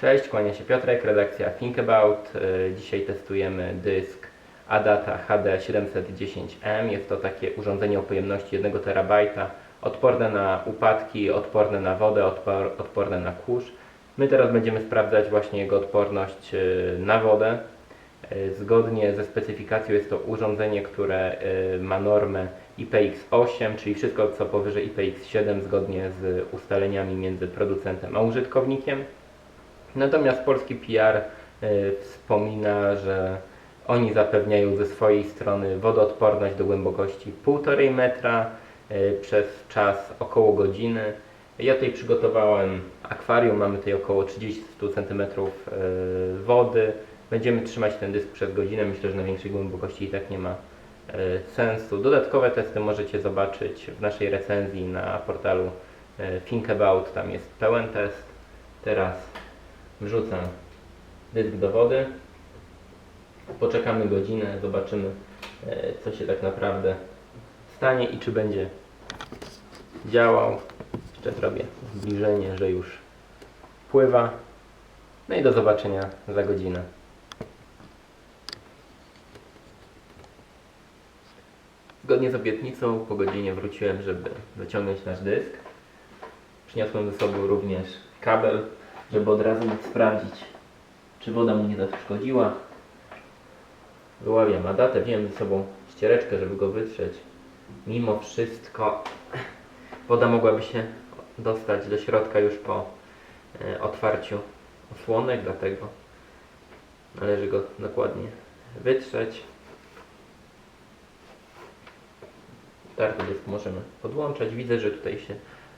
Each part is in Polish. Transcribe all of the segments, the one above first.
Cześć, kłania się Piotrek, redakcja Think About. E, Dzisiaj testujemy dysk Adata HD 710M. Jest to takie urządzenie o pojemności 1 terabajta, odporne na upadki, odporne na wodę, odpor, odporne na kurz. My teraz będziemy sprawdzać właśnie jego odporność e, na wodę. E, Zgodnie ze specyfikacją jest to urządzenie, które ma normę IPX8, czyli wszystko co powyżej IPX7 zgodnie z ustaleniami między producentem a użytkownikiem. Natomiast polski PR y, wspomina, że oni zapewniają ze swojej strony wodoodporność do głębokości 1,5 metra y, przez czas około godziny. Ja tutaj przygotowałem akwarium, mamy tutaj około 30 cm y, wody. Będziemy trzymać ten dysk przez godzinę. Myślę, że na większej głębokości i tak nie ma sensu. Dodatkowe testy możecie zobaczyć w naszej recenzji na portalu Think About. Tam jest pełen test. Teraz Wrzucam dysk do wody. Poczekamy godzinę, zobaczymy e, co się tak naprawdę stanie i czy będzie działał. Jeszcze zrobię zbliżenie, że już pływa. No i do zobaczenia za godzinę. Zgodnie z obietnicą po godzinie wróciłem, żeby wyciągnąć nasz dysk. Przyniosłem ze sobą również kabel żeby od razu sprawdzić, czy woda mu nie zaszkodziła. Wyławiam adatę, wziąłem ze sobą ściereczkę, żeby go wytrzeć. Mimo wszystko woda mogłaby się dostać do środka już po e, otwarciu osłonek, dlatego należy go dokładnie wytrzeć. Dysk możemy podłączać. Widzę, że tutaj się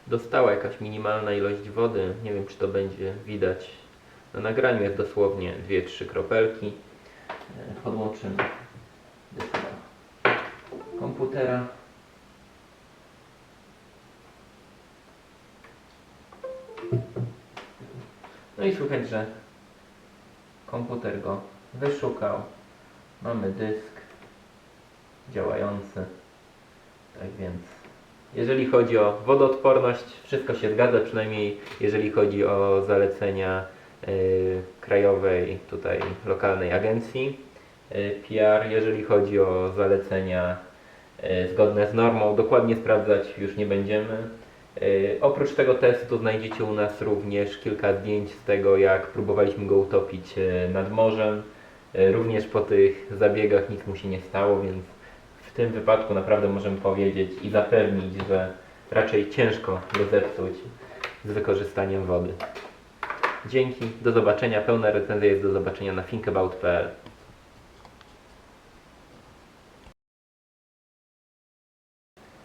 dostała jakaś minimalna ilość wody. Nie wiem, czy to będzie widać na nagraniu. Jest dosłownie 2-3 kropelki. E, Podłączymy komputera. No i słychać, że komputer go wyszukał. Mamy dysk działający. Tak więc jeżeli chodzi o wodoodporność, wszystko się zgadza, przynajmniej jeżeli chodzi o zalecenia y, krajowej, tutaj lokalnej agencji y, PR. Jeżeli chodzi o zalecenia y, zgodne z normą, dokładnie sprawdzać już nie będziemy. Oprócz tego testu znajdziecie u nas również kilka zdjęć z tego, jak próbowaliśmy go utopić nad morzem. Również po tych zabiegach nic mu się nie stało, więc w tym wypadku naprawdę możemy powiedzieć i zapewnić, że raczej ciężko go zepsuć z wykorzystaniem wody. Dzięki, do zobaczenia. Pełna recenzja jest do zobaczenia na thinkabout.pl.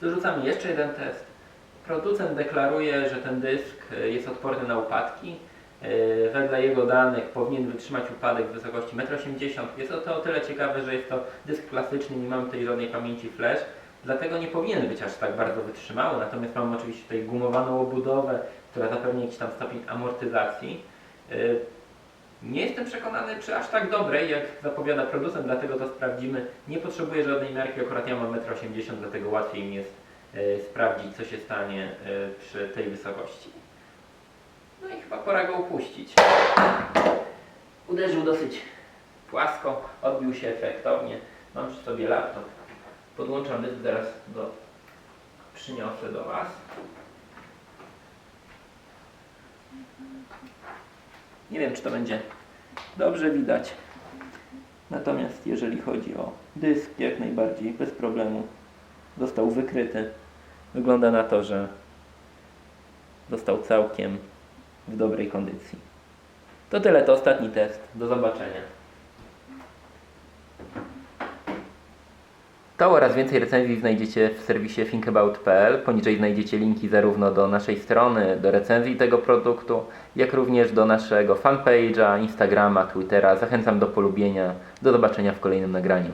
Dorzucamy jeszcze jeden test. Producent deklaruje, że ten dysk jest odporny na upadki. E, Wedle jego danych powinien wytrzymać upadek w wysokości 1,80 m. Jest to o tyle ciekawe, że jest to dysk klasyczny, nie mamy tutaj żadnej pamięci flash, dlatego nie powinien być aż tak bardzo wytrzymały. Natomiast mamy oczywiście tutaj gumowaną obudowę, która zapewni jakiś tam stopień amortyzacji. E, Nie jestem przekonany, czy aż tak dobrej, jak zapowiada producent, dlatego to sprawdzimy. Nie potrzebuję żadnej miarki, akurat ja mam 1,80 m, dlatego łatwiej mi jest e, sprawdzić, co się stanie przy tej wysokości. No i chyba pora go upuścić. Uderzył dosyć płasko, odbił się efektownie. Mam przy sobie laptop. Podłączam dysk zaraz do... Przyniosę do Was. Nie wiem, czy to będzie dobrze widać. Natomiast jeżeli chodzi o dysk, jak najbardziej bez problemu został wykryty. Wygląda na to, że został całkiem w dobrej kondycji. To tyle, to ostatni test. Do zobaczenia. To oraz więcej recenzji znajdziecie w serwisie thinkabout.pl. Poniżej znajdziecie linki zarówno do naszej strony, do recenzji tego produktu, jak również do naszego fanpage'a, Instagrama, Twittera. Zachęcam do polubienia. Do zobaczenia w kolejnym nagraniu.